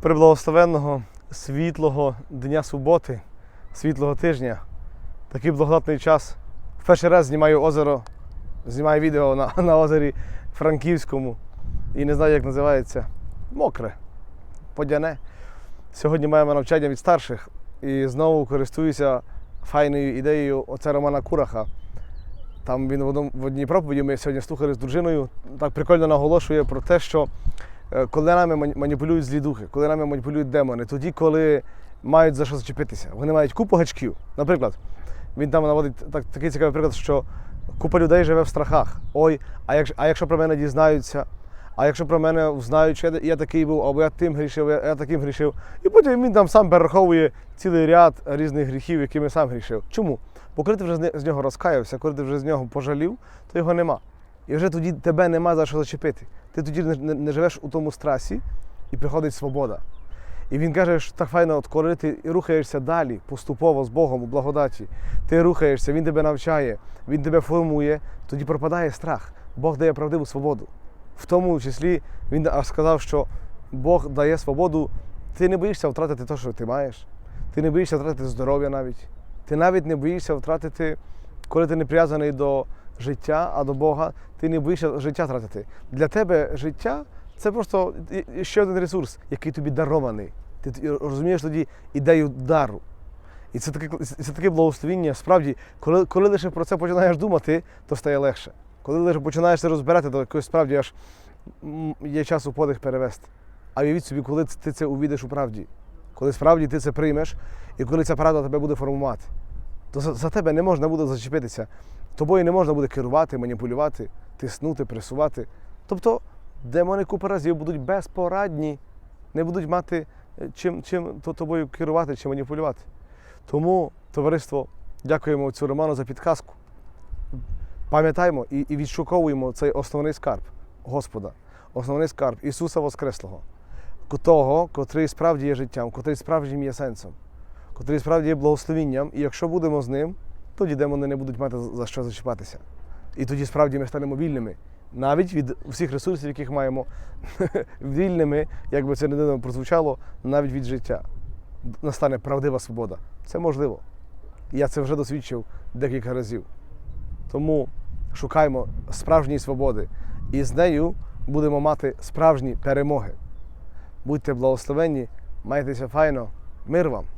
Приблагословенного світлого дня суботи, світлого тижня. Такий благодатний час. В перший раз знімаю озеро, знімаю відео на, на озері Франківському. І не знаю, як називається. Мокре, подяне. Сьогодні маємо навчання від старших і знову користуюся файною ідеєю оце Романа Кураха. Там він в, одній проповіді ми сьогодні слухали з дружиною, так прикольно наголошує про те, що коли нами маніпулюють злі духи, коли нами маніпулюють демони, тоді, коли мають за що зачепитися. Вони мають купу гачків. Наприклад, він там наводить так, такий цікавий приклад, що купа людей живе в страхах. Ой, а, як, а якщо про мене дізнаються, а якщо про мене знають, що я, я такий був, або я тим грішив, я, я таким грішив. І потім він там сам перераховує цілий ряд різних гріхів, якими сам грішив. Чому? Бо коли ти вже з нього розкаявся, коли ти вже з нього пожалів, то його нема. І вже тоді тебе нема за що зачепити. Ти тоді не, не, живеш у тому страсі і приходить свобода. І він каже, що так файно, от коли ти рухаєшся далі, поступово з Богом у благодаті, ти рухаєшся, Він тебе навчає, Він тебе формує, тоді пропадає страх. Бог дає правдиву свободу. В тому числі він сказав, що Бог дає свободу, ти не боїшся втратити те, що ти маєш. Ти не боїшся втратити здоров'я навіть. Ти навіть не боїшся втратити, коли ти не прив'язаний до життя, а до Бога, ти не боїшся життя втратити. Для тебе життя це просто ще один ресурс, який тобі дарований. Ти розумієш тоді ідею дару. І це таке, це таке благословіння. Справді, коли, коли лише про це починаєш думати, то стає легше. Коли лише починаєш це розбирати, то якось справді аж є час у подих перевести. А уявіть собі, коли ти це увійдеш у правді, коли справді ти це приймеш, і коли ця правда тебе буде формувати, то за, за тебе не можна буде зачепитися. Тобою не можна буде керувати, маніпулювати, тиснути, пресувати. Тобто демони купа разів будуть безпорадні, не будуть мати е, чим, чим то- тобою керувати чи маніпулювати. Тому, товариство, дякуємо цю Роману за підказку. Пам'ятаємо і, і відшуковуємо цей основний скарб Господа, основний скарб Ісуса Воскреслого, того, котрий справді є життям, котрий справді є сенсом, котрий справді є благословінням, і якщо будемо з ним, тоді демони не будуть мати за що зачіпатися. І тоді справді ми станемо вільними, навіть від всіх ресурсів, яких маємо, вільними, як би це не дивно прозвучало, навіть від життя. Настане правдива свобода. Це можливо. Я це вже досвідчив декілька разів. Тому шукаємо справжньої свободи, і з нею будемо мати справжні перемоги. Будьте благословенні, майтеся файно, мир вам!